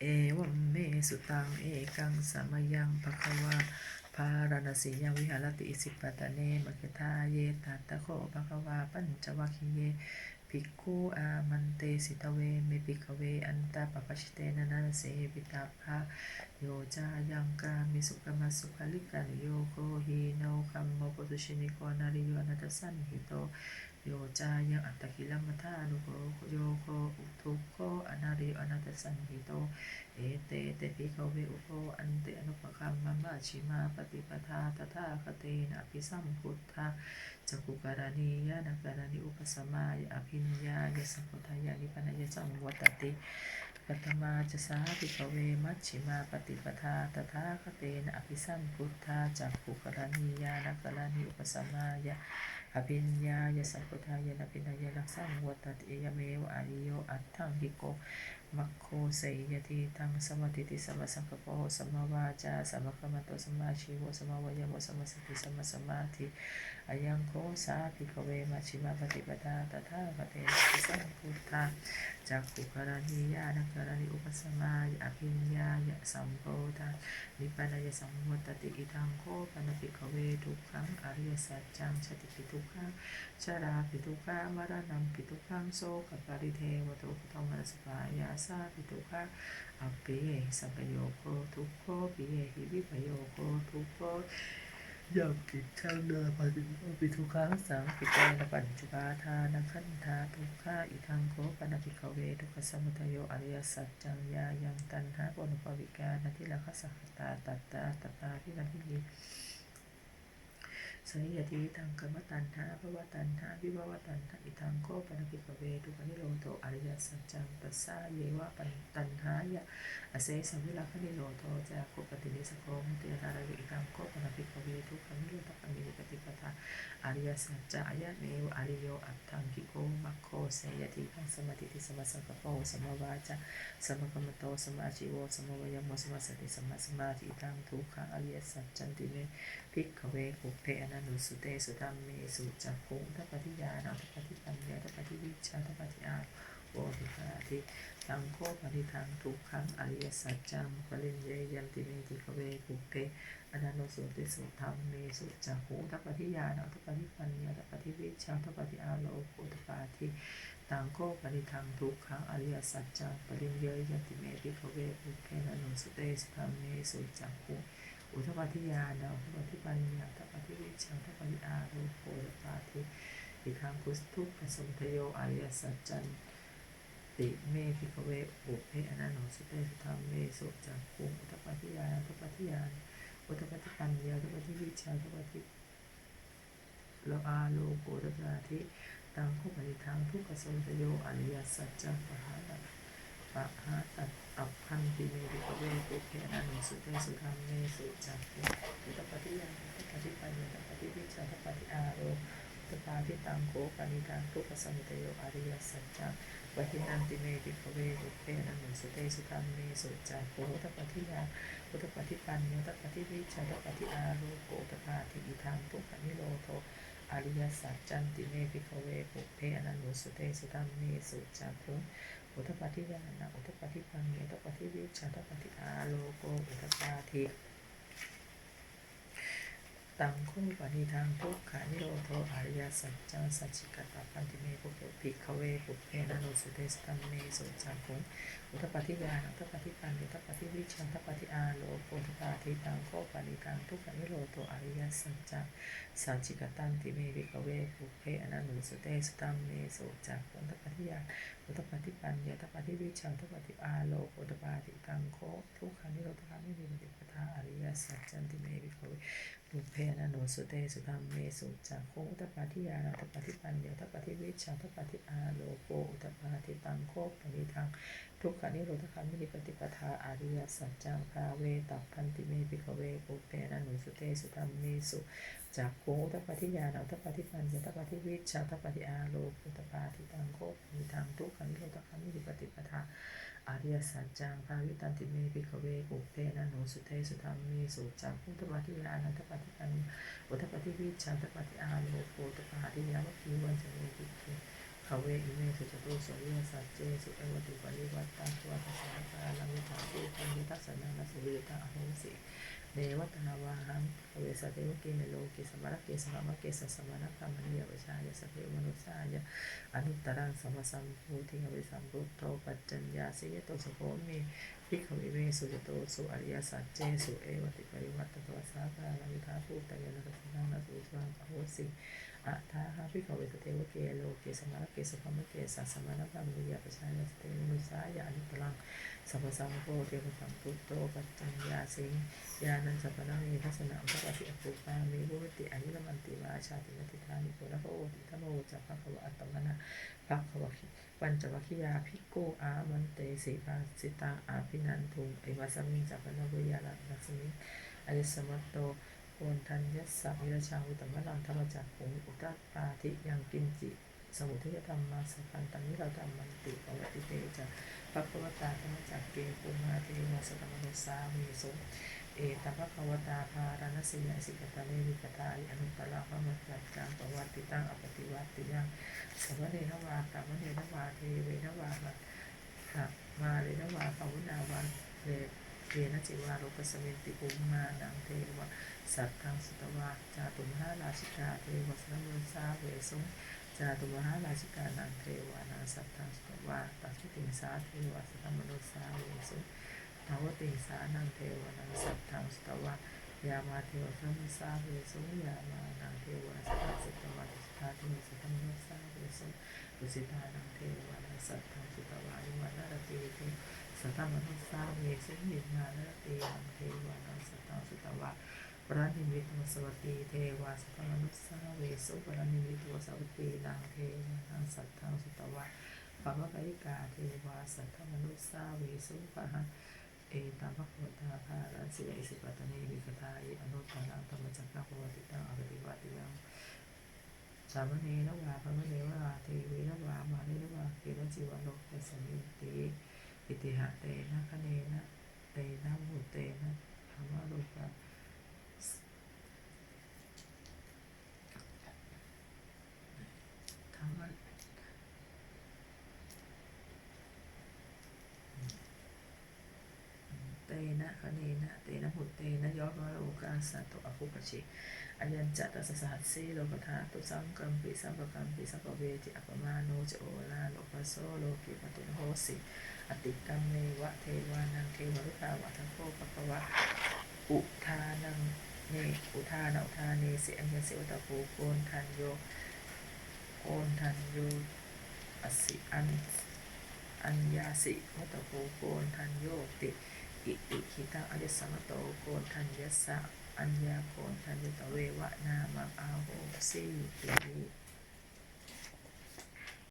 เอวมเมสุตังเอกังสมยังภควาภารณสียวิหารติอิสิปตะเนมกทาเยตัตตะโคภควาปัญจวัคคีเยภิกขุอามันเตสิตเวเมภิกเวอันตาปปชิเตนะนันเสปิตาภาโยจายังกามิสุขมัสุขลิกานิโยโคหิโนคัมโมปุตุชินิโกนาริโยนัตสันหิโต โยจายังอัตตกิลมัทานุโกโยโคอุทุโคอนาริอนัตสันหิโต เอเตเตปิกเวอุโคอันเตอนุปคัมมะมะชิมาปฏิปทาตถาคเตนะภิสัมพุทธาจักุการณียานัการณิอุปสมายอภิญญายสัพพทายานิพนายสังวัตติปัตมาจะสาภิกเวมัชชิมาปฏิปทาตถาคเตนะอภิสัมพุทธาจักุการณียานัการณิอุปสมายา อภิญญายสัพพทายนาภินายรักษาวัตติยเมวอาริโยอัตถังกิโกมัคโคเสยติทังสมติติสมสังกปโปสมวาจาสมคมโตสมาชีโวสมวายโมสมสติสมสมาธิอายังโคสาภิกเวมัชฌิมาปฏิปทาตถาคเตนะสัมพุทธาจักขุการณียานักการณิอุปสมายอภิญญายสัมโพธานิพพานายสังวัตติอิทังโคปนปิกเวทุกขังอริยสัจจังชติปิทุกขังชราปิทุกขามรณังปิทุกขังโสกปริเทวโตพุทธมรสปายาสาปิทุกขะอัปเปยสัพโยโคทุกโคปิเยหิวิปโยโคทุกโคยัมกิจช่างเดินปฏิโมปิทุกขังสังปิเตนะปัญจุปาทานะขันธาทุกขาอิทังโคปนปิกเวทุกขสมุทโยอริยสัจจังยายังตันหาปนุปวิกานะทิลคัสสะตาตัตตาตตาทิลทิลิ สยติทังกรรมตันหาภวตันหาวิภวตันหาอิทังโคปนปิกเวทุกนิโรโตอริยสัจจังตัสสาเยวะปันตันหายะอเสสวิลาคณิโลโทจากุปตินิสโคมติยาราวิตังโคปนปิกเวทุกขมิโรตปมิริปฏิปทาอริยสัจจะยะเนวอริโยอัตถังกิโกมัคโคเสยติทังสมาธิติสมาสังกปโปสมวาจาสมกรรมโตสมาชิโวสมวยมสมาสติสมาสมาธิตังทุกขังอริยสัจจันติเมพิกขเวกุเพอนันุสุเตสุตัมเมสุจักขุทัปฏิญาณทัปฏิปัญญาทัปฏิวิชาทัปฏิอาโอทิคาทิตังโคปฏิทังทุกขังอริยสัจจังปริญเยยันติเมติขเวกุเพอนันตุสุเตสุธรรมเมสุจักขุทัปฏิญาณทัปฏิปัญญาทัปฏิวิชาทัปฏิอาโลโกทัปาทิตังโคปฏิทังทุกขังอริยสัจจังปริญเยยันติเมติขเวกุเพอนันตสุเตสุธรรมเมสุจักขุ อุทปาทิยานาอุทปาทิปัญญาทัปาทิวิชาทัปาทิอารูโภตปาทิอิทังคุสทุกขสมทโยอริยสัจจันติเมพิกเวอุเพอนันโนสุเตสุธรรมเมสุจักคุงอุทปาทิยาอุทปาทิยานอุทปาทิปัญญาอุทปาทิวิชาอุทปาทิโลอาโลโภตปาทิตังคุปฏิทังทุกขสมทโยอริยสัจจังปะหาตัปะหาตั อัปพันติเมพิกเวอุเพนันโนสุเตสุธรรมเมสุจักคุงอุตปาทิยาอุตปาทิปัญญาอุตปาทิวิชาอุตปาทิอาโรอุตปาทิตังโกปานิตังทุกขสมุทัยโยอริยสัจจังวหินันติเมปิภเวอุเพนังสุเตสุตัมเมสุจักโกอุตปาทิยาอุตปาทิปัญญาอุตปาทิวิชาอุตปาทิอาโรโกอุตปาทิอิทังทุกขนิโรโทอริยสัจจันติเมปิภเวอุเพอนันสุเตสุตัมเมสุจักโก อุทปาทิวานะอุทปาทิปัญญาอุตปาทิวิชาอุตปาทิอาโลโกอุทปาทิ ตังคู่ปณิทางทุกขานิโรโทอริยสัจจังสัจจิกตาปันติเมปุเกภิกขเวปุเพนะโนสุเตสตัมเมสุจังคุงอุทปฏิยานัอุทปฏิปันอุทปฏิวิชังอุทปฏิอาโลโกทปาทิตังโคปณิทางทุกขานิโรโทอริยสัจจังสัจจิกตันติเมภิกขเวปุเพนะโนสุเตสตัมเมสุจังคุงอุทปฏิยาอุทปฏิปันอุทปฏิวิชังอุทปฏิอาโลโกทปาทิตังโคทุกขานิโรโทขามินิปฏิปทาอริยสัจจันติเมภิกขเวปุเพนะโนสุเตสุธรรมเมสุจักโคอุตปาทิยานาตปาทิปัญญาอุตปาทิวิชาตปาทิอาโลโกอุตปาทิตังโคปนิทังทุกขานิโรธคามินิปฏิปทาอาริยสัจจังภาเวตัพันติเมปิกเวปุเพนะโนสุเตสุธรรมเมสุจักโคอุตปาทิยานาตปาทิปัญญาอุตปาทิวิชาตปาทิอาโลโกอุตปาทิตังโคปนิทังทุกขานิโรธคามินิปฏิปทา อริยสัจจังภาวิตันติเมภิกขเวปุเพนะโนสุเทสุธรรมเมสุจังพุทธปฏิยานันทปฏิปันอุทปฏิวิชันทปฏิอาโลโกตปาทิยาวกีวันจเมภิกขขเวอิเมสุจตุสริยสัจเจสุเอวติปริวัตตังวัตสังกาลังวิชาติทัสสนานาสุวิตาอโหสิ เนวัตนาวาหังอเวสเทวเกเมโลเกสมารเกสหามเกสสมณะกามณียวิชายสเทวมนุสายะอนุตตรังสัมมาสัมพุทธิอเวสัมพุทโธปัจจัญญาสิยโตสโภมีพิกขวิเวสุจโตสุอริยสัจเจสุเอวติปริวัตตวสาคาลวิทาภูตยนรสนังนาสุจังโหสิ อะทาหาพิกขเวสเทวเกโลเกสมารเกสหามเกสัสมณะกามณียวิชายสเทวมนุสายะอนุตตรังสัพสัมโพธิปสัมพุทโตปัจจัญญาสิงญาณัญสัพพะมีทัศนะอุปปิอปุปามีบุติอนิรมันติวาชาตินติธานิโกนะโหติธโมจัพพะคะวะอัตตมนะภักขวะคิปัญจวัคคียาภิกโกอามันเตสีปาสิตังอาภินันทุงเอวาสมิงจัพพนะเวยาลักนัสมิงอริสมัตโต โอนทัญญสสะวิรชาอุตมะลังธรรมจักขุงอุตตปาทิยังกินจิสมุทัยธรรมมาสัพพันตังนิเราธรรมันติปวัติเตจะพระควตาธรรมจักเกปุมาเทวสตมนุสามีสุเอตพระควตาภารณสิยสิกตาเนวิกตาอิอนุตตรพระมัจจักจังปวัติตังอปฏิวัติยังสมเนนวาตามเนนวาเทเวนวาค่ะมาเลนวาภาวนาวาเล เกนะจิวารุปสมินติปุมมานังเทวะสัตตังสุตวาจาตุมหาราชิกาเทวสนมุสาเวสุจาตุมหาราชิกานังเทวานาสัตตังสุตวาตัสติงสาเทวะสัตตมนุสาเวสุทาวติงสานังเทวานังสัตตังสุตวายามาเทวสัมมุสาเวสุยามานังเทวะสัตตังสุตวาตุสตาเทวสัตตมนุสาเวสุตุสิตานังเทวานังสัตตังสุตวายุวันนรตีเท สัตตมนุสาเวสุนิมานรตีนังเทวานัสัตตังสุตวาปรานิมิตวสวัตตีเทวาสัตตมนุสาเวสุปรานิมิตวสวัตตีนางเทวานังสัตตังสุตวาปะวะกายกาเทวาสัตตมนุสาเวสุปะหะเอตามภควตาภารัสิเอสิปัตเนวิกตาอิอนุตตรังธรรมจักรภวติตังอปฏิวัติยังสามเณรวาพระมเนวาเทวีนวามาเนวาเกณจีวโลกเตสมิติ อิติหะเตนะคะเนนะเตนะมุเตนะธรรมะโลกะ ธรรมะเต นะคะเนนะเตนะหุเตนะยอดวะโอกาสัตตุอภุปชิอยัญจัตตสสหัสสีโลกธาตุสังกัมปิสัมปกัมปิสัมปเวทิอัปมาโนจโอลาโลกัสโซโลกิปตุนโหสิอติกัมเมวะเทวานังเทวรุตาวะทัพโพปะกวะอุทานังเนอุทานะอุทาเนสิอัญญสิวตะปูโกนทันโยโอนทันโยอสิอันอัญญาสิวัตโกโกนทันโยติ อิติคิตังอริสมโตโกนทันยสสะอัญญาโกนทันยตเววะนามังอาโหสิติ